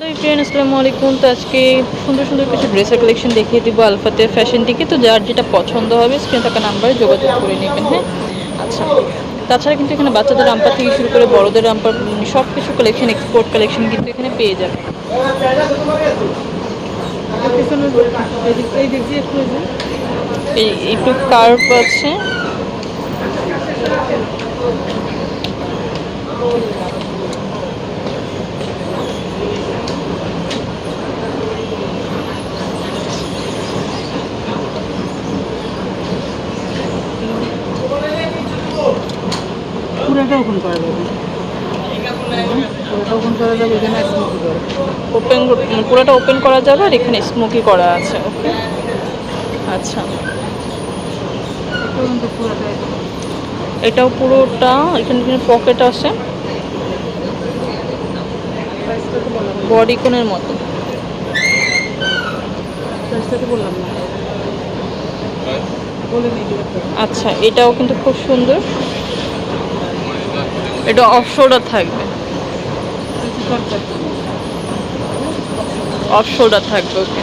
Hello friend আসসালামু আলাইকুম। তো আজকে সুন্দর সুন্দর কিছু ড্রেসের কালেকশন দেখিয়ে দিব আলফাতে ফ্যাশন দিকে তো যার যেটা পছন্দ হবে স্ক্রিনে থাকা নাম্বারে যোগাযোগ করে নেবেন হ্যাঁ? আচ্ছা। তাছাড়া কিন্তু এখানে বাচ্চাদের রাম্পার থেকে শুরু করে বড়দের রাম্পার সব কিছু কালেকশন এক্সপোর্ট কালেকশন কিন্তু এখানে পেয়ে যাবে এই একটু কার্ভ আছে। ওপেন করা যাবে। পুরোটা ওপেন করা যাবে এখানে স্মোকি করে ওপেন পুরোটা ওপেন করা যাবে আর এখানে স্মোকি করা আছে ওকে আচ্ছা। এটাও পুরোটা এখানে এখানে পকেট আছে। বডি কোনের মতো। বললাম না। আচ্ছা এটাও কিন্তু খুব সুন্দর। এটা অফ শোল্ডার থাকবে। অফ শোল্ডার থাকবে ওকে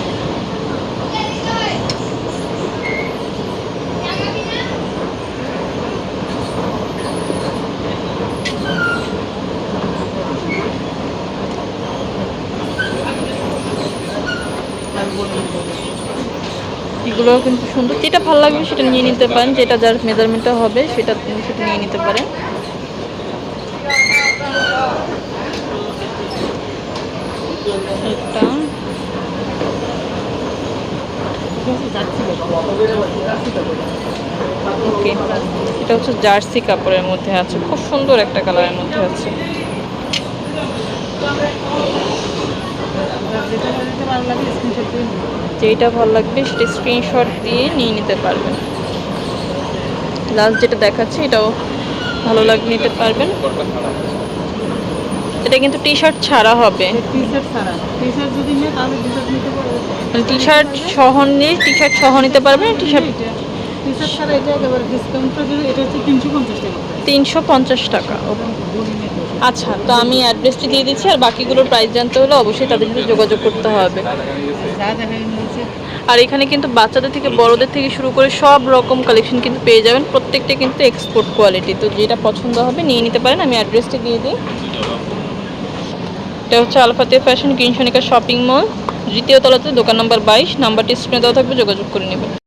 এগুলোও কিন্তু সুন্দর। যেটা ভালো লাগবে সেটা নিয়ে নিতে পারেন। যেটা যার মেজারমেন্টটা হবে, সেটা সেটা নিয়ে নিতে পারেন এটা ওকে এটা হচ্ছে জার্সি কাপড়ের মধ্যে আছে। খুব সুন্দর একটা কালারের মধ্যে আছে। যেটা ভালো লাগবে সেটা স্ক্রিনশট দিয়ে নিয়ে নিতে পারবেন। লাস্ট যেটা দেখাচ্ছি, এটাও ভালো লাগবে নিতে পারবেন। এটা কিন্তু টি শার্ট ছাড়া হবে। টি শার্ট ছাড়া। টি শার্ট যদি নেয়, তাহলে টি শার্ট নিতে টি শার্ট সহ নিয়ে টি শার্ট সহ নিতে পারবেন টি শার্ট তিনশো পঞ্চাশ টাকা আচ্ছা তো আমি অ্যাড্রেসটি দিয়ে দিচ্ছি আর বাকিগুলোর প্রাইস জানতে হলে অবশ্যই তাদের সাথে যোগাযোগ করতে হবে। আর এখানে কিন্তু বাচ্চাদের থেকে বড়দের থেকে শুরু করে সব রকম কালেকশন কিন্তু পেয়ে যাবেন। প্রত্যেকটা কিন্তু এক্সপোর্ট কোয়ালিটি তো যেটা পছন্দ হবে নিয়ে নিতে পারেন। আমি অ্যাড্রেসটি দিয়ে দিই। এটা হচ্ছে আলফাতে ফ্যাশন কিনসনিকা শপিং মল দ্বিতীয় তলাতে দোকান নাম্বার বাইশ নাম্বারটি স্ক্রিনে দেওয়া থাকবে যোগাযোগ করে নেবেন।